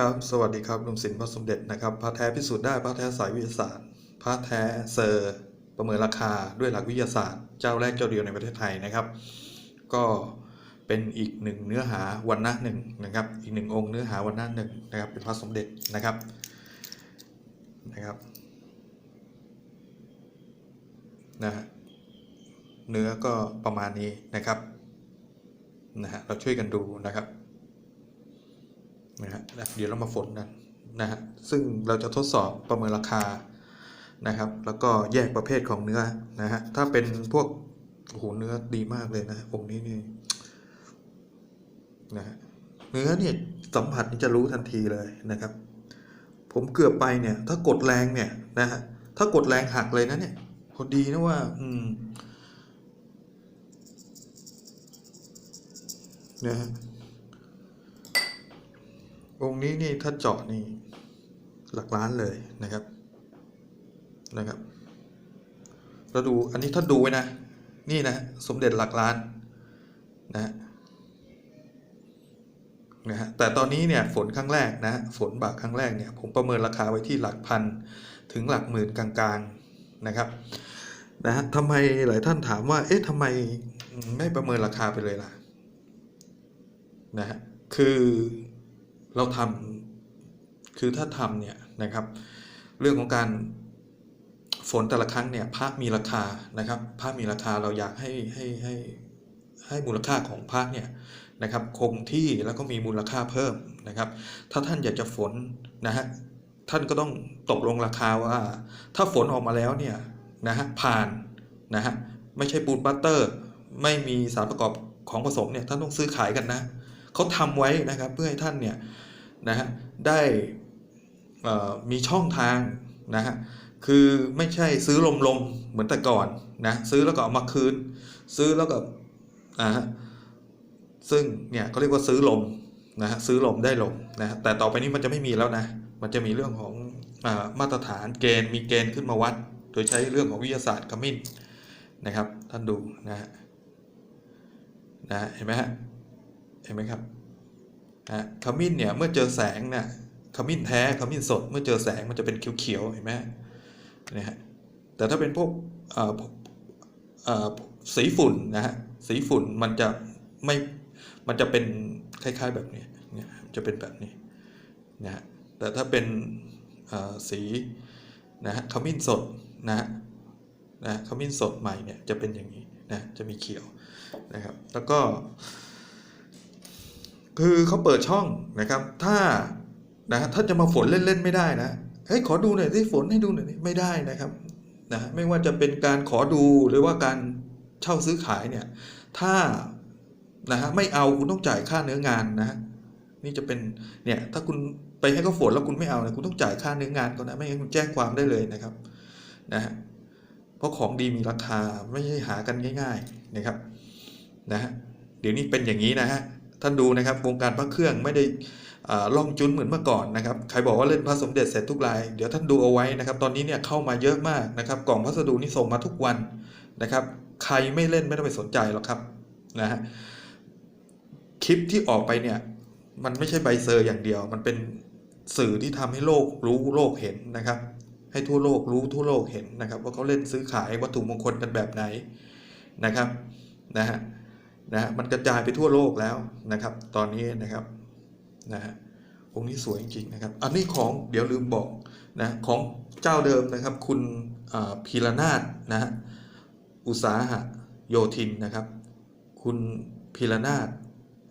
ครับสวัสดีครับลุงสินพระสมเด็จนะครับพระแท้พิสูจน์ได้พระแท้สายวิทยาศาสตร์พระแท้เซอร์ประเมินราคาด้วยหลักวิทยาศาสตร์ เจ้าแรกเจ้าเดียวในประเทศไทยนะครับ ก็เป็นอีกหนึ่งเนื้อหาวันนะหนึ่งนะครับอีกหนึ่งองค์เนื้อหาวันนะหนึ่งนะครับเป็นพระสมเด็จนะครับนะครับนะเนื้อก็ประมาณนี้นะครับนะฮะเราช่วยกันดูนะครับ นะฮะเดี๋ยวเรามาฝนกันนะฮะซึ่งเราจะทดสอบประเมินราคานะครับ แล้วก็แยกประเภทของเนื้อนะฮะถ้าเป็นพวกโอ้โหเนื้อดีมากเลยนะองค์นี้นี่นะฮะเนื้อเนี่ยสัมผัสนี่จะรู้ทันทีเลยนะครับ ผมเกือบไปเนี่ย ถ้ากดแรงเนี่ยนะฮะถ้ากดแรงหักเลยนะเนี่ยพอดีนะว่า อืมนะฮะ องค์นี้นี่ถ้าเจาะนี่หลักล้านเลยนะครับนะครับเราดูอันนี้ถ้าดูไว้นะนี่นะสมเด็จหลักล้านนะฮะนะฮะแต่ตอนนี้เนี่ยฝนครั้งแรกนะฝนบากครั้งแรกเนี่ยผมประเมินราคาไว้ที่หลักพันถึงหลักหมื่นกลางๆนะครับนะฮะทำไมหลายท่านถามว่าเอ๊ะทำไมไม่ประเมินราคาไปเลยล่ะนะฮะคือ เราทำคือถ้าทำเนี่ยนะครับ เรื่องของการฝนแต่ละครั้งเนี่ยพระมีราคานะครับพระมีราคาเราอยากให้ให้ให้ให้มูลค่าของพระเนี่ยนะครับคงที่แล้วก็มีมูลค่าเพิ่มนะครับ ถ้าท่านอยากจะฝนนะฮะท่านก็ต้องตกลงราคาว่า ถ้าฝนออกมาแล้วเนี่ยนะฮะผ่านนะฮะไม่ใช่ปูนบัตเตอร์ ไม่มีสารประกอบของผสมเนี่ยท่านต้องซื้อขายกันนะเขาทำไว้นะครับเพื่อให้ท่านเนี่ย นะฮะได้มีช่องทางนะฮะคือไม่ใช่ซื้อลมๆเหมือนแต่ก่อนนะซื้อแล้วก็เอามาคืน ซื้อแล้วก็อ่าซึ่งเนี่ยเขาเรียกว่าซื้อลมนะฮะซื้อลมได้ลมนะแต่ต่อไปนี้มันจะไม่มีแล้วนะมันจะมีเรื่องของอมาตรฐานเกณฑ์มีเกณฑ์ขึ้นมาวัด โดยใช้เรื่องของวิทยาศาสตร์ขมิ้นนะครับ ท่านดูนะฮะนะเห็นไหมฮะเห็นไหมครับ นะขมิ้นเนี่ยเมื่อเจอแสงเนี่ยขมิ้นแท้ขมิ้นสดเมื่อเจอแสงมันจะเป็นเขียวๆเห็นไหมนะฮะแต่ถ้าเป็นพวกสีฝุ่นนะฮะสีฝุ่นมันจะไม่มันจะเป็นคล้ายๆแบบนี้เนี่ยจะเป็นแบบนี้นะฮะแต่ถ้าเป็นสีนะฮะขมิ้นสดนะฮะนะขมิ้นสดใหม่เนี่ยจะเป็นอย่างนี้นะจะมีเขียวนะครับแล้วก็ คือเขาเปิดช่องนะครับ ถ้านะถ้าจะมาฝนเล่นๆไม่ได้นะเฮ้ยขอดูหน่อยสิฝนให้ดูหน่อยไม่ได้นะครับนะไม่ว่าจะเป็นการขอดูหรือว่าการเช่าซื้อขายเนี่ย ถ้านะฮะไม่เอาคุณต้องจ่ายค่าเนื้องานนะนี่จะเป็นเนี่ยถ้าคุณไปให้เขาฝนแล้วคุณไม่เอาเนี่ยคุณต้องจ่ายค่าเนื้องานก่อนนะไม่งั้นคุณแจ้งความได้เลยนะครับนะฮะเพราะของดีมีราคาไม่ใช่หากันง่าย ๆนะครับนะฮะเดี๋ยวนี้เป็นอย่างนี้นะฮะ ท่านดูนะครับวงการพระเครื่องไม่ได้ล่องจุนเหมือนเมื่อก่อนนะครับใครบอกว่าเล่นพระสมเด็จเสร็จทุกรายเดี๋ยวท่านดูเอาไว้นะครับ ตอนนี้เนี่ยเข้ามาเยอะมากนะครับ กล่องพัสดุนี่ส่งมาทุกวันนะครับ ใครไม่เล่นไม่ต้องไปสนใจหรอกครับนะฮะคลิปที่ออกไปเนี่ยมันไม่ใช่ใบเซอร์อย่างเดียว มันเป็นสื่อที่ทำให้โลกรู้โลกเห็นนะครับ ให้ทั่วโลกรู้ทั่วโลกเห็นนะครับ ว่าเขาเล่นซื้อขายวัตถุมงคลกันแบบไหนนะครับนะฮะ นะฮะมันกระจายไปทั่วโลกแล้วนะครับ ตอนนี้นะครับนะฮะองค์นี้สวยจริงๆนะครับ อันนี้ของเดี๋ยวลืมบอกนะของเจ้าเดิมนะครับ คุณพีรนาถนะฮะอุตสาหะโยธินนะครับ คุณพีรนาถ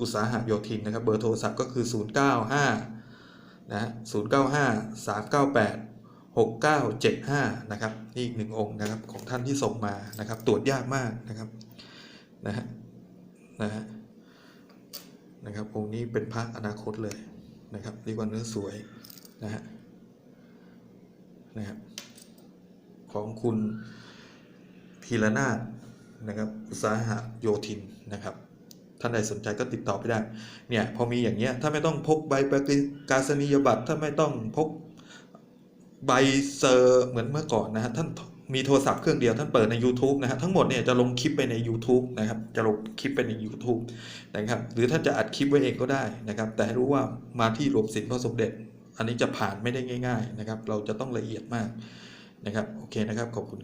อุตสาหะโยธินนะครับ เบอร์โทรศัพท์ก็คือ 095นะฮะ095 398 6975นะครับนี่อีกหนึ่งองค์นะครับของท่านที่ส่งมานะครับ ตรวจยากมากนะครับนะฮะ นะฮะนะครับองค์นี้เป็นพระอนาคตเลยนะครับเรียกว่าเนื้อสวยนะฮะนะครับของคุณพีรนาถนะครับอุตสาหะโยธินนะครับท่านใดสนใจก็ติดต่อไปได้เนี่ยพอมีอย่างเงี้ยถ้าไม่ต้องพกใบประกาศนียบัตรถ้าไม่ต้องพกใบเซอร์เหมือนเมื่อก่อนนะฮะท่าน มีโทรศัพท์เครื่องเดียวท่านเปิดใน YouTube นะฮะทั้งหมดเนี่ยจะลงคลิปไปใน YouTube นะครับจะลงคลิปไปใน YouTube นะครับหรือท่านจะอัดคลิปไว้เองก็ได้นะครับ แต่ให้รู้ว่ามาที่รวมสินพระสมเด็จ อันนี้จะผ่านไม่ได้ง่าย ๆ นะครับ เราจะต้องละเอียดมากนะครับโอเคนะครับขอบคุณครับ